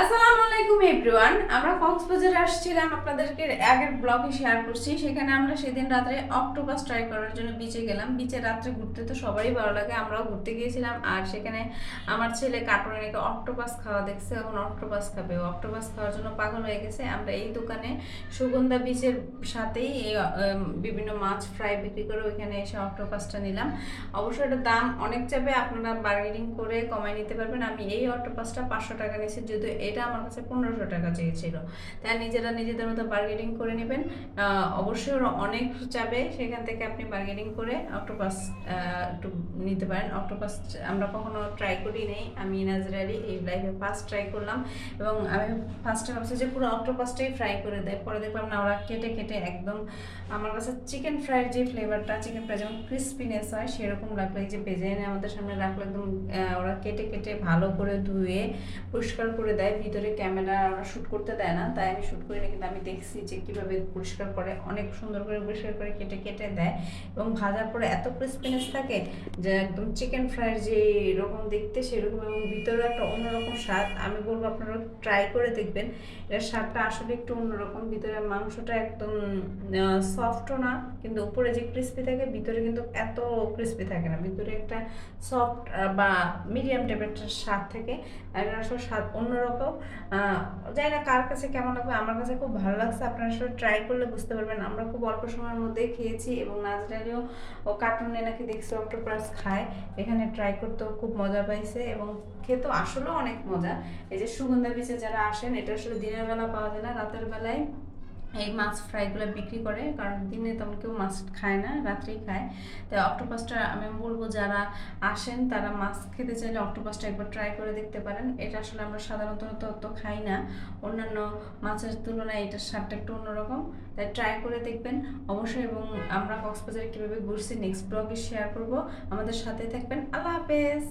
আসসালামু আলাইকুম এভরিওয়ান আমরা কক্সবাজারে আসছিলাম আপনাদেরকে আগের ব্লগে শেয়ার করছি। সেখানে আমরা সেদিন রাত্রে অক্টোপাস ট্রাই করার জন্য বিচে গেলাম। বিচে রাত্রে ঘুরতে তো সবারই ভালো লাগে, আমরাও ঘুরতে গিয়েছিলাম। আর সেখানে আমার ছেলে কার্টুনে নাকি অক্টোপাস খাওয়া দেখছে, এখন অক্টোপাস খাবে। অক্টোপাস খাওয়ার জন্য পাগল হয়ে গেছে। আমরা এই দোকানে সুগন্ধা বিচের সাথেই এই বিভিন্ন মাছ ফ্রাই বিক্রি করে ওইখানে এসে অক্টোপাসটা নিলাম। অবশ্যই এটার দাম অনেক চাপে আপনারা বার্গেনিং করে কমায় নিতে পারবেন। আমি এই অক্টোপাসটা পাঁচশো টাকা নিয়েছি যেহেতু এটা আমার কাছে পনেরোশো টাকা চেয়েছিল। তাই নিজেরা নিজেদের মতো বার্গেনিং করে নেবেন। অবশ্যই ওরা অনেক চাবে, সেখান থেকে আপনি বার্গেনিং করে অক্টোপাস একটু নিতে পারেন। অক্টোপাস আমরা কখনো ট্রাই করি নেই। আমি নাজরারি এই লাইফে ফার্স্ট ট্রাই করলাম এবং আমি ফার্স্টে ভাবছি যে পুরো অক্টোপাসটাই ফ্রাই করে দেয়। পরে দেখলাম না, ওরা কেটে কেটে একদম আমার কাছে চিকেন ফ্রাইয়ের যে ফ্লেভারটা চিকেন ফ্রাই যেমন ক্রিস্পিনেস হয়, সেরকম লাগল। এই যে ভেজে এনে আমাদের সামনে রাখল, একদম ওরা কেটে কেটে ভালো করে ধুয়ে পরিষ্কার করে দেয়। ভিতরে ক্যামেরা ওরা শ্যুট করতে দেয় না, তাই আমি শ্যুট করি না, কিন্তু আমি দেখছি যে কীভাবে পরিষ্কার করে, অনেক সুন্দর করে পরিষ্কার করে কেটে কেটে দেয় এবং ভাজার পরে এত ক্রিস্পিনেস থাকে যে একদম চিকেন ফ্রাইয়ের যে এরকম দেখতে সেরকম এবং ভিতরে একটা অন্যরকম স্বাদ। আমি বলব আপনারা ট্রাই করে দেখবেন। এর স্বাদটা আসলে একটু অন্যরকম। ভিতরে মাংসটা একদম সফটও না, কিন্তু উপরে যে ক্রিস্পি থাকে, ভিতরে কিন্তু এত ক্রিস্পি থাকে না। ভিতরে একটা সফট বা মিডিয়াম টাইপের একটা স্বাদ থাকে। আর আসলে স্বাদ অন্যরকম আহ, যাই না কার কাছে কেমন লাগবে? আমার কাছে খুব ভালো লাগছে। আপনারা আসলে ট্রাই করলে বুঝতে পারবেন। আমরা খুব অল্প সময়ের মধ্যেই খেয়েছি এবং নাজরালিও ও কার্টুনে নাকি দেখছি অক্টোপাস খায়। এখানে ট্রাই করতেও খুব মজা পাইছে এবং খেতেও আসলেও অনেক মজা। এই যে সুগন্ধা বিচে যারা আসেন এটা আসলে দিনের বেলা পাওয়া যায় না রাতের বেলায়। এই মাছ ফ্রাইগুলো বিক্রি করে, কারণ দিনে তেমন কেউ মাছ খায় না, রাত্রেই খায়। তাই অক্টোপাসটা আমি বলব যারা আসেন, তারা মাছ খেতে চাইলে অক্টোপাসটা একবার ট্রাই করে দেখতে পারেন। এটা আসলে আমরা সাধারণত অত খাই না। অন্যান্য মাছের তুলনায় এটার স্বাদটা একটু অন্যরকম। তাই ট্রাই করে দেখবেন। অবশ্যই এবং আমরা কক্সবাজারে কীভাবে ঘুরছি নেক্সট ব্লগে শেয়ার করব। আমাদের সাথে থাকবেন। আল্লাহ হাফেজ!